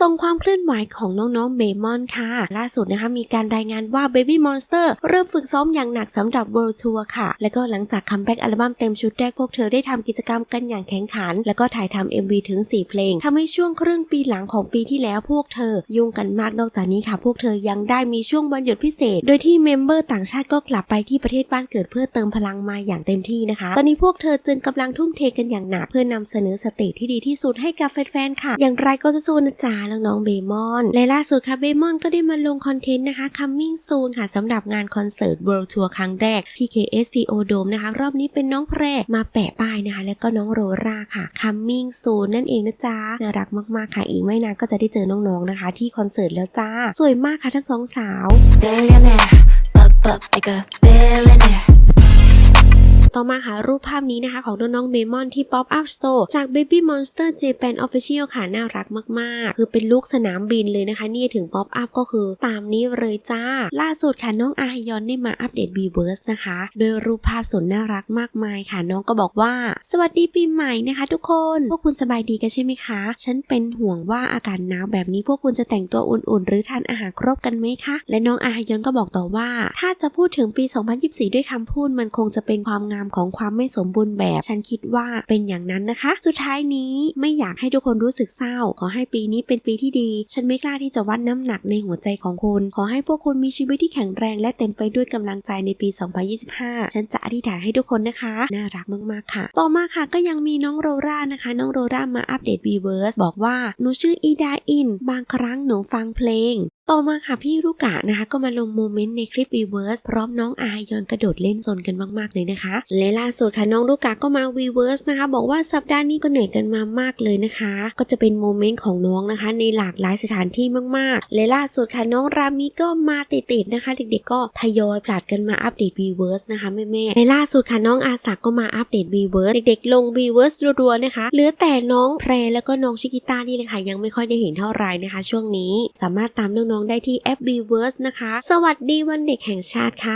ส่งความเคลื่อนไหวของน้องๆเบมอนค่ะ ล่าสุดนะคะมีการรายงานว่า Baby Monster เริ่มฝึกซ้อมอย่างหนักสำหรับ World Tour ค่ะ และก็หลังจากคัมแบ็กอัลบั้มเต็มชุดแรกพวกเธอได้ทำกิจกรรมกันอย่างแข็งขัน แล้วก็ถ่ายทำ MV ถึง 4 เพลงทำให้ช่วงครึ่งปีหลังของปีที่แล้วพวกเธอ ยุ่งกันมากนอกจากนี้ค่ะ พวกเธอยังได้มีช่วงวันหยุดพิเศษ โดยที่เมมเบอร์ต่างชาติก็กลับไปที่ประเทศบ้านเกิดเพื่อเติมพลังมาอย่างเต็มที่นะคะ ตอนนี้พวกเธอจึงกำลังทุ่มเทกันอย่างหนักเพื่อนำเสนอสเตจที่ดีที่สุดให้กับแฟนๆค่ะ อย่างไรก็จะสู้นะจ๊ะน้องๆเบมอนและล่าสุดค่ะเบมอนก็ได้มาลงคอนเทนต์นะคะ coming soon ค่ะสำหรับงานคอนเสิร์ต World Tour ครั้งแรกที่ KSPO Dome นะคะ รอบนี้เป็นน้องแพรมาแปะป้ายนะคะ แล้วก็น้องโรราค่ะ coming soon นั่นเองนะจ๊ะน่ารักมากๆค่ะอีกไม่นานก็จะได้เจอน้องๆนะคะ ที่คอนเสิร์ตแล้วจ้า สวยมากค่ะทั้งสองสาว billionaire, up up like a billionaire. ต่อมาค่ะรูปภาพนี้นะคะ ของน้องๆเบมอนที่ Pop Up Store จาก Baby Monster Japan Official ค่ะ น่ารักมากๆ คือเป็นลูกสนามบินเลยนะคะ นี่ถึง Pop Up ก็คือตามนี้เลยจ้า ล่าสุดค่ะน้องอาฮยอนได้มาอัปเดต Weverse นะคะโดยรูปภาพสุดน่ารักมากมายค่ะ น้องก็บอกว่า สวัสดีปีใหม่นะคะ ทุกคนพวกคุณสบายดีกันใช่ไหมคะ ฉันเป็นห่วงว่าอากาศหนาวแบบนี้พวกคุณจะแต่งตัวอุ่นๆ หรือทานอาหารครบกันไหมคะ และน้องอาฮยอนก็บอกต่อว่า ถ้าจะพูดถึงปี 2024 ด้วยคำพูดมันคงจะเป็นความงามของความไม่สมบูรณ์แบบ ฉันคิดว่าเป็นอย่างนั้นนะคะ สุดท้ายนี้ไม่อยากให้ทุกคนรู้สึกเศร้า ขอให้ปีนี้เป็นปีที่ดี ฉันไม่กล้าที่จะวัดน้ำหนักในหัวใจของคุณ ขอให้พวกคุณมีชีวิตที่แข็งแรง และเต็มไปด้วยกำลังใจในปี 2025 ฉันจะอธิษฐานให้ทุกคนนะคะ น่ารักมากๆค่ะ ต่อมาค่ะก็ยังมีน้องโรรานะคะ น้องโรรามาอัปเดต Weverse บอกว่าหนูชื่ออีดาอิน บางครั้งหนูฟังเพลง ต่อมาค่ะพี่รุกะนะคะ ก็มาลงโมเมนต์ในคลิป Weverse พร้อมน้องอายอนกระโดดเล่นซนกันมากๆเลยนะคะ และล่าสุดค่ะน้องรุกะก็มา Weverse นะคะ บอกว่าสัปดาห์นี้ก็เหนื่อยกันมามากเลยนะคะ ก็จะเป็นโมเมนต์ของน้องนะคะ ในหลากหลายสถานที่มากๆ และล่าสุดค่ะน้องรามิก็มาติดๆนะคะ เด็กๆก็ทยอยผลัดกันมาอัปเดต Weverse นะคะแม่ๆในล่าสุดค่ะน้องอาสักก็มาอัปเดต Weverse เด็กๆลง Weverse รัวๆนะคะเหลือแต่น้องแพรแล้วก็น้องชิกิต้านี่เลยค่ะยังไม่ค่อยได้เห็นเท่าไหร่นะคะ ช่วงนี้สามารถตามน้องๆได้ที่ FB Verse นะคะ สวัสดีวันเด็กแห่งชาติค่ะ